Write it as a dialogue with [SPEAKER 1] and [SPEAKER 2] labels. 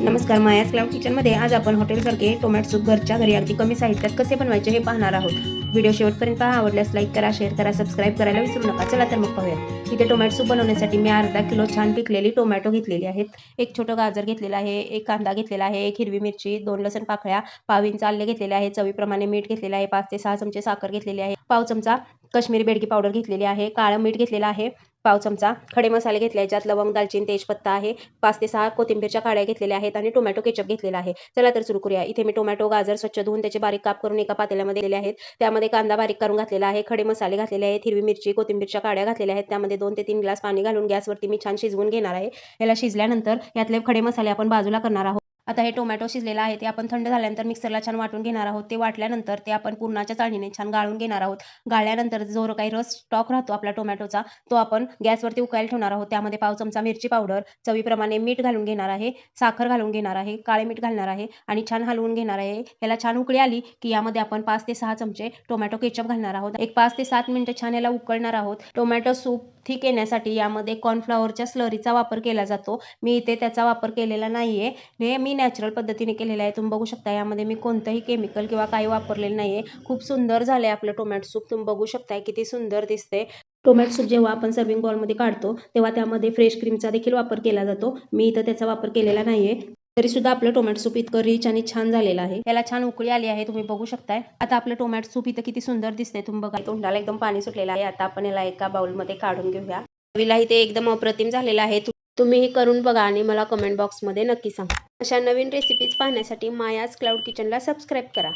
[SPEAKER 1] नमस्कार मायास क्लाउड किचनमध्ये आज आपण हॉटेलसारखे टोमॅटो सूप घरच्या घरी अगदी कमी साहित्यात कसे बनवायचे हे पाहणार आहोत. व्हिडिओ शेवटपर्यंत पहा आवडल्यास लाईक करा शेअर करा सबस्क्राईब करायला विसरू नका. चला तर मग पाहूया. इथे टोमॅटो सूप बनवण्यासाठी मी अर्धा किलो छान पिकलेली टोमॅटो घेतलेली आहेत. एक छोटं गाजर घेतलेलं आहे एक कांदा घेतलेला आहे एक हिरवी मिरची दोन लसण पाकळ्या पाव इंच आले घेतलेले आहे चवीप्रमाणे मीठ घेतलेले आहे पाच ते सहा चमचे साखर घेतलेली आहे पाव चमचा काश्मीरी बेडगी पावडर घेतलेली आहे काळं मीठ घेतलेलं आहे पाव चमचा खडे मसाले घेतले आहेत ज्यात लवंग दालचिनी तेजपत्ता आहे पाच ते सहा कोथिंबीरच्या काड्या घेतलेल्या आहेत आणि टोमॅटो केचप घेतलेला आहे. चला तर सुरू करूया. इथे मी टोमॅटो गाजर स्वच्छ धुवून त्याचे बारीक काप करून एका पातेल्यामध्ये दिलेले आहेत. त्यामध्ये कांदा बारीक करून घातलेला आहे खडे मसाले घातलेले आहेत हिरवी मिरची कोथिंबीरच्या काड्या घातलेल्या आहेत. त्यामध्ये दोन ते तीन ग्लास पाणी घालून गॅसवरती मी छान शिजवून घेणार आहे. याला शिजल्यानंतर यातले खडे मसाले आपण बाजूला करणार आहोत. आता हे टोमॅटो शिजलेला आहे ते आपण थंड झाल्यानंतर मिक्सरला छान वाटून घेणार आहोत. ते वाटल्यानंतर ते आपण पूर्णाच्या चाळणीने छान गाळून घेणार आहोत. गाळल्यानंतर जो काही रस स्टॉक राहतो आपला टोमॅटोचा तो आपण गॅसवरती उकायला ठेवणार आहोत. त्यामध्ये पाव चमचा मिरची पावडर चवीप्रमाणे मीठ घालून घेणार आहे साखर घालून घेणार आहे काळे मीठ घालणार आहे आणि छान हलवून घेणार आहे. याला छान उकळी आली की यामध्ये आपण पाच ते सहा चमचे टोमॅटो केचप घालणार आहोत. एक पाच ते सात मिनिटं छान याला उकळणार आहोत. टोमॅटो सूप थिक येण्यासाठी यामध्ये कॉर्नफ्लॉवरच्या स्लरीचा वापर केला जातो. मी इथे त्याचा वापर केलेला नाहीये. हे मी नॅचरल पद्धतीने केलेलं आहे. तुम्ही बघू शकता यामध्ये मी कोणतंही केमिकल किंवा काही वापरलेलं नाहीये. खूप सुंदर झालंय आपलं टोमॅटो सूप तुम्ही बघू शकताय किती सुंदर दिसते टोमॅटो सूप जेव्हा आपण सर्विंग बॉलमध्ये काढतो तेव्हा त्यामध्ये फ्रेश क्रीमचा देखील वापर केला जातो. मी इथं त्याचा वापर केलेला नाहीये. तरी सुद्धा आपलं टोमॅटो सूप इतकं रिच आणि छान झालेलं आहे. याला छान उकळी आली आहे तुम्ही बघू शकताय. आता आपलं टोमॅटो सूप इथं किती सुंदर दिसतंय. तुम्ही बघा तोंडाला एकदम पाणी सुटलेलं आहे. आता आपण याला एका बाउलमध्ये काढून घेऊया. चवीलाही इथे एकदम अप्रतिम झालेलं आहे. तुम्ही हे करून बघा आणि मला कमेंट बॉक्समध्ये नक्की सांगा. अशा नवीन रेसिपीज पाहण्यासाठी मायाज क्लाउड किचनला सबस्क्राईब करा.